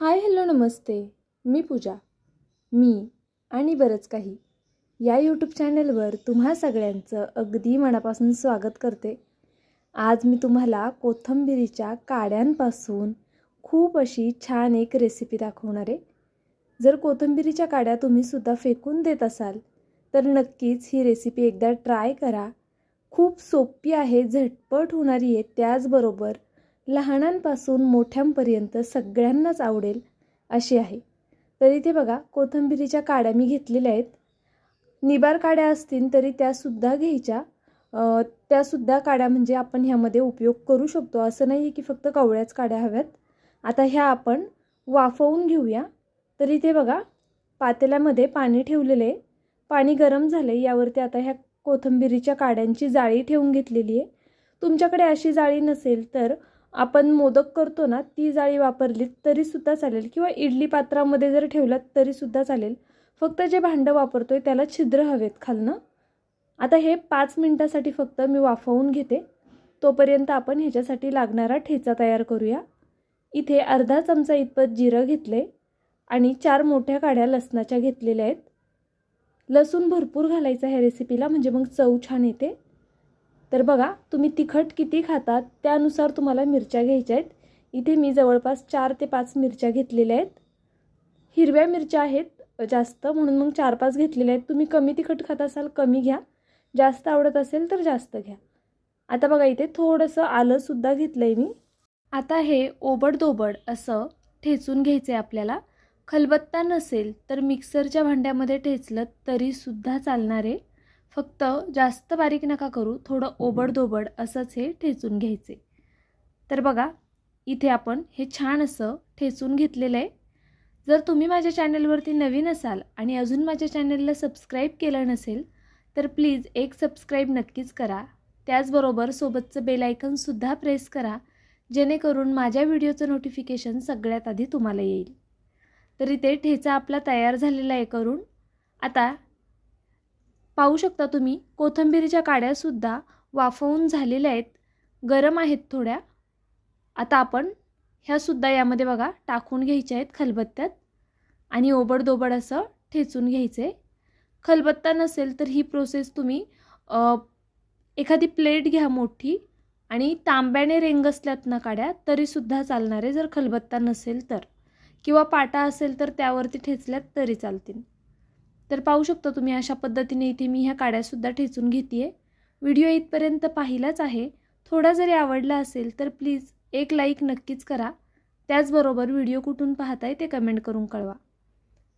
Hi hello नमस्ते. मी पूजा. मी आणि बरंच काही. या यूट्यूब चॅनलवर तुम्हा सगळ्यांचं अगदी मनापासून स्वागत करते. आज मी तुम्हाला कोथिंबिरीच्या काड्यांपासून खूप अशी छान एक रेसिपी दाखवणार आहे. जर कोथंबिरीच्या काड्या तुम्हीसुद्धा फेकून देत असाल तर नक्कीच ही रेसिपी एकदा ट्राय करा. खूप सोपी आहे झटपट होणारी आहे त्याचबरोबर लहानांपासून मोठ्यांपर्यंत सगळ्यांनाच आवडेल अशी आहे. तर इथे बघा कोथिंबिरीच्या काड्या मी घेतलेल्या आहेत. निबार काड्या असतील तरी त्यासुद्धा घ्यायच्या. त्यासुद्धा काड्या म्हणजे आपण ह्यामध्ये उपयोग करू शकतो. असं नाही आहे की फक्त कवळ्याच काड्या हव्यात. आता ह्या आपण वाफवून घेऊया. तर इथे बघा पातेल्यामध्ये पाणी ठेवलेलं आहे. पाणी गरम झालं आहे यावरती आता ह्या कोथिंबिरीच्या काड्यांची जाळी ठेवून घेतलेली आहे. तुमच्याकडे अशी जाळी नसेल तर आपण मोदक करतो ना ती जाळी वापरली तरीसुद्धा चालेल. किंवा इडली पात्रामध्ये जर ठेवलात तरीसुद्धा चालेल. फक्त जे भांडं वापरतो आहे त्याला छिद्र हवेत खालनं आता हे पाच मिनटासाठी फक्त मी वाफवून घेते. तोपर्यंत आपण ह्याच्यासाठी लागणारा ठेचा तयार करूया. इथे अर्धा चमचा इतपत जिरं घेतले आणि चार मोठ्या काड्या लसणाच्या घेतलेल्या आहेत. लसूण भरपूर घालायचं ह्या रेसिपीला म्हणजे मग चव छान येते. तर बघा तुम्ही तिखट किती खातात त्यानुसार तुम्हाला मिरच्या घ्यायच्या आहेत. इथे मी जवळपास चार ते पाच मिरच्या घेतलेल्या आहेत. हिरव्या मिरच्या आहेत जास्त म्हणून मग चार पाच घेतलेल्या आहेत. तुम्ही कमी तिखट खात असाल कमी घ्या. जास्त आवडत असेल तर जास्त घ्या. आता बघा इथे थोडंसं आलंसुद्धा घेतलं आहे मी. आता हे ओबडधोबड असं ठेचून घ्यायचं आहे आपल्याला. खलबत्ता नसेल तर मिक्सरच्या भांड्यामध्ये ठेचलं तरीसुद्धा चालणार आहे. फक्त जास्त बारीक नका करू थोडं ओबडधोबड असंच हे ठेचून घ्यायचे. तर बघा इथे आपण हे छान असं ठेचून घेतलेलं आहे. जर तुम्ही माझ्या चॅनलवरती नवीन असाल आणि अजून माझ्या चॅनलला सबस्क्राईब केलं नसेल तर प्लीज एक सबस्क्राईब नक्कीच करा. त्याचबरोबर सोबतचं बेलायकनसुद्धा प्रेस करा जेणेकरून माझ्या व्हिडिओचं नोटिफिकेशन सगळ्यात आधी तुम्हाला येईल. तर इथे ठेचा आपला तयार झालेला आहे करून. आता पाहू शकता तुम्ही कोथंबीरीच्या काड्यासुद्धा वाफवून झालेल्या आहेत. गरम आहेत थोड्या. आता आपण ह्यासुद्धा यामध्ये बघा टाकून घ्यायच्या आहेत खलबत्त्यात. आणि ओबडदोबड असं ठेचून घ्यायचं. आहे खलबत्ता नसेल तर ही प्रोसेस तुम्ही एखादी प्लेट घ्या मोठी आणि तांब्याने रेंगसल्यात ना काड्या तरीसुद्धा चालणार आहे जर खलबत्ता नसेल तर. किंवा पाटा असेल तर त्यावरती ठेचल्यात तरी चालतील. तर पाहू शकता तुम्ही अशा पद्धतीने इथे मी ह्या काड्यासुद्धा ठेचून घेते आहे व्हिडिओ इथपर्यंत पाहिलाच आहे. थोडा जरी आवडला असेल तर प्लीज एक लाईक नक्कीच करा. त्याचबरोबर व्हिडिओ कुठून पाहताय ते कमेंट करून कळवा.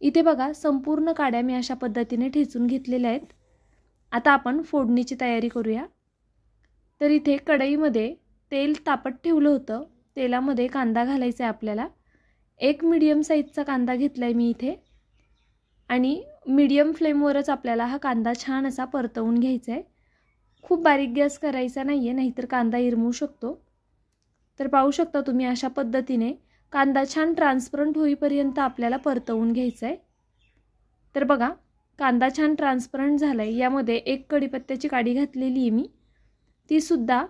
इथे बघा संपूर्ण काड्या मी अशा पद्धतीने ठेचून घेतलेल्या आहेत. आता आपण फोडणीची तयारी करूया. तर इथे कढईमध्ये तेल तापत ठेवलं होतं. तेलामध्ये कांदा घालायचा आहे आपल्याला. एक मीडियम साईजचा कांदा घेतला आहे मी इथे. आणि मीडियम फ्लेमवरच आपल्याला हा कांदा छान असा परतवून घ्यायचा आहे खूप बारीक गॅस करायचा नाही आहे नाहीतर कांदा इरमू शकतो. तर पाहू शकता तुम्ही अशा पद्धतीने कांदा छान ट्रान्सपरंट होईपर्यंत आपल्याला परतवून घ्यायचा आहे तर बघा कांदा छान ट्रान्सपरंट झाला आहे यामध्ये एक कढीपत्त्याची काडी घातलेली आहे मी तीसुद्धा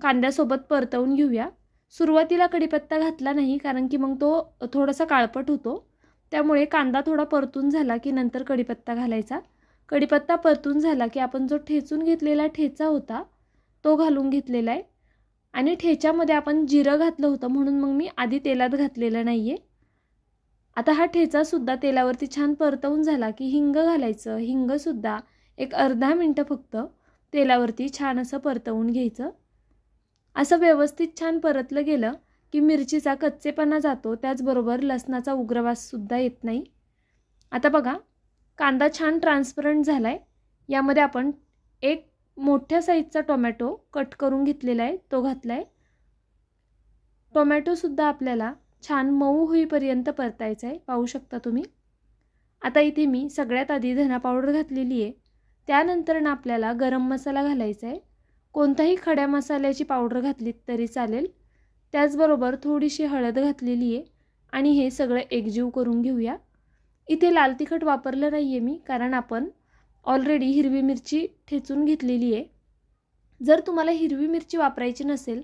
कांद्यासोबत परतवून घेऊया. सुरुवातीला कढीपत्ता घातला नाही कारण की मग तो थोडासा काळपट होतो. त्यामुळे कांदा थोडा परतून झाला की नंतर कढीपत्ता घालायचा. कढीपत्ता परतून झाला की आपण जो ठेचून घेतलेला ठेचा होता तो घालून घेतलेला आहे. आणि ठेच्यामध्ये आपण जिरं घातलं होतं म्हणून मग मी आधी तेलात घातलेलं नाही आहे आता हा ठेचासुद्धा तेलावरती छान परतवून झाला की हिंग घालायचं. हिंगसुद्धा एक अर्धा मिनटं फक्त तेलावरती छान असं परतवून घ्यायचं. असं व्यवस्थित छान परतलं गेलं की मिरचीचा कच्चेपणा जातो त्याचबरोबर लसणाचा उग्रवाससुद्धा येत नाही. आता बघा कांदा छान ट्रान्सपरंट झाला आहे यामध्ये आपण एक मोठ्या साईजचा टोमॅटो कट करून घेतलेला आहे तो घातला आहे टोमॅटोसुद्धा आपल्याला छान मऊ होईपर्यंत परतायचा आहे पाहू शकता तुम्ही. आता इथे मी सगळ्यात आधी धना पावडर घातलेली आहे. त्यानंतरनं आपल्याला गरम मसाला घालायचा आहे. कोणताही खड्या मसाल्याची पावडर घातलीत तरी चालेल. त्याचबरोबर थोडीशी हळद घातलेली आहे आणि हे सगळं एकजीव करून घेऊया. इथे लाल तिखट वापरलं नाही आहे मी कारण आपण ऑलरेडी हिरवी मिरची ठेचून घेतलेली आहे. जर तुम्हाला हिरवी मिरची वापरायची नसेल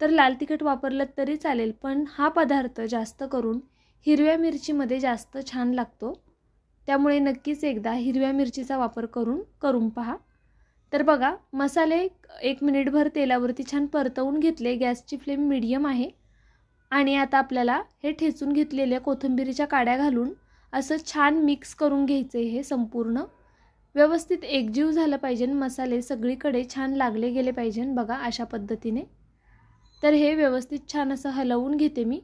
तर लाल तिखट वापरलं तरी चालेल पण हा पदार्थ जास्त करून हिरव्या मिरचीमध्ये जास्त छान लागतो. त्यामुळे नक्कीच एकदा हिरव्या मिरचीचा वापर करून करून पहा. तर बघा मसाले एक मिनिटभर तेलावरती छान परतवून घेतले. गॅसची फ्लेम मिडियम आहे. आणि आता आपल्याला हे ठेचून घेतलेल्या कोथिंबिरीच्या काड्या घालून असं छान मिक्स करून घ्यायचे हे संपूर्ण. व्यवस्थित एकजीव झालं पाहिजे मसाले सगळीकडे छान लागले गेले पाहिजे बघा अशा पद्धतीने. तर हे व्यवस्थित छान असं हलवून घेते मी.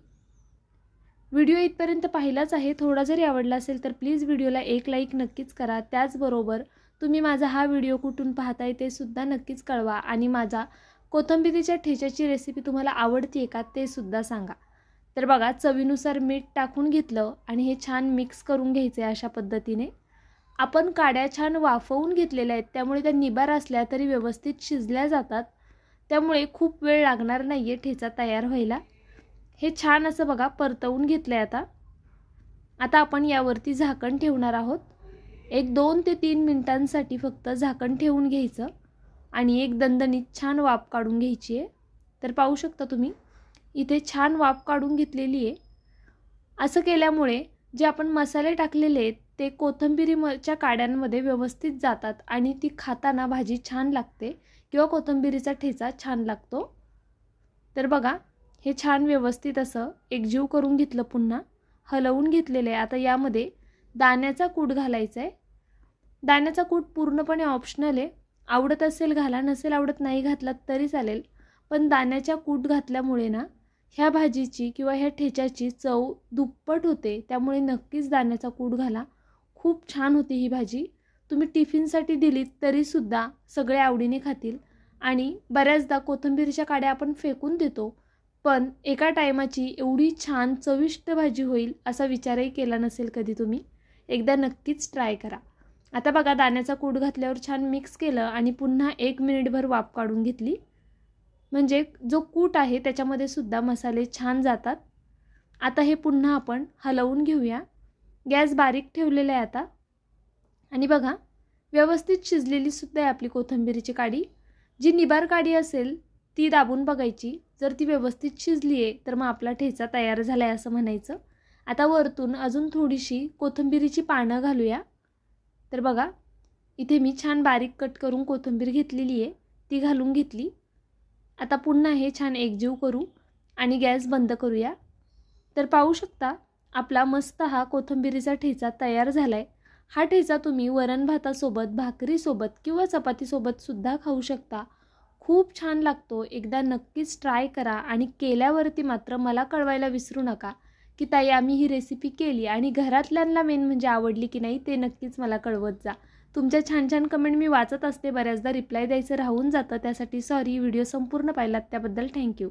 व्हिडिओ इथपर्यंत पाहिलाच आहे. थोडा जरी आवडला असेल तर प्लीज व्हिडिओला एक लाईक नक्कीच करा. त्याचबरोबर तुम्ही माझा हा व्हिडिओ कुठून पाहताय ते सुद्धा नक्कीच कळवा. आणि माझा कोथिंबिरीच्या ठेच्याची रेसिपी तुम्हाला आवडते का ते सुद्धा सांगा. तर बघा चवीनुसार मीठ टाकून घेतलं आणि हे छान मिक्स करून घ्यायचे अशा पद्धतीने. आपण काड्या छान वाफवून घेतलेल्या आहेत त्यामुळे त्या निबार असल्या तरी व्यवस्थित शिजल्या जातात. त्यामुळे खूप वेळ लागणार नाही आहे ठेचा तयार व्हायला. हे छान असं बघा परतवून घेतलं आहे आता. आता आपण यावरती झाकण ठेवणार आहोत. एक दोन ते तीन मिनटांसाठी फक्त झाकण ठेवून घ्यायचं आणि एक दणदणीत छान वाफ काढून घ्यायची आहे. तर पाहू शकता तुम्ही इथे छान वाफ काढून घेतलेली आहे. असं केल्यामुळे जे आपण मसाले टाकलेले आहेत ते कोथिंबिरीच्या काड्यांमध्ये व्यवस्थित जातात आणि ती खाताना भाजी छान लागते किंवा कोथिंबिरीचा ठेचा छान लागतो. तर बघा हे छान व्यवस्थित असं एकजीव करून घेतलं पुन्हा हलवून घेतलेलं आहे. आता यामध्ये दाण्याचा कूट घालायचा आहे दाण्याचा कूट पूर्णपणे ऑप्शनल आहे. आवडत असेल घाला नसेल आवडत नाही घातलात तरी चालेल. पण दाण्याच्या कूट घातल्यामुळे ना ह्या भाजीची किंवा ह्या ठेच्याची चव दुप्पट होते. त्यामुळे नक्कीच दाण्याचा कूट घाला. खूप छान होती ही भाजी. तुम्ही टिफिनसाठी दिलीत तरीसुद्धा सगळे आवडीने खातील. आणि बऱ्याचदा कोथिंबीरच्या काड्या आपण फेकून देतो. पण एका टायमाची एवढी छान चविष्ट भाजी होईल असा विचारही केला नसेल कधी तुम्ही. एकदा नक्कीच ट्राय करा. आता बघा दाण्याचा कूट घातल्यावर छान मिक्स केलं आणि पुन्हा एक मिनिटभर वाफ काढून घेतली. म्हणजे जो कूट आहे त्याच्यामध्ये सुद्धा मसाले छान जातात. आता हे पुन्हा आपण हलवून घेऊया. गॅस बारीक ठेवलेला आहे आता. आणि बघा व्यवस्थित शिजलेली सुद्धा आहे आपली कोथिंबिरीची काडी. जी निबार काडी असेल ती दाबून बघायची. जर ती व्यवस्थित शिजली आहे तर मग आपला ठेचा तयार झाला आहे असं म्हणायचं. आता वरतून अजून थोडीशी कोथिंबिरीची पानं घालूया. तर बघा इथे मी छान बारीक कट करून कोथिंबीर घेतलेली आहे. ती घालून घेतली. आता पुन्हा हे छान एकजीव करू आणि गॅस बंद करूया. तर पाहू शकता आपला मस्त हा कोथिंबिरीचा ठेचा तयार झाला आहे हा ठेचा तुम्ही वरण भातासोबत भाकरीसोबत किंवा चपातीसोबतसुद्धा खाऊ शकता. खूप छान लागतो. एकदा नक्कीच ट्राय करा आणि केल्यावरती मात्र मला कळवायला विसरू नका. की ताई आम्ही ही रेसिपी केली आणि घरातल्यांना मेन म्हणजे आवडली की नाही ते नक्कीच मला कळवत जा. तुमच्या छान छान कमेंट मी वाचत असते. बऱ्याचदा रिप्लाय द्यायचं राहून जातं. त्यासाठी सॉरी व्हिडिओ संपूर्ण पाहिलात. त्याबद्दल थँक्यू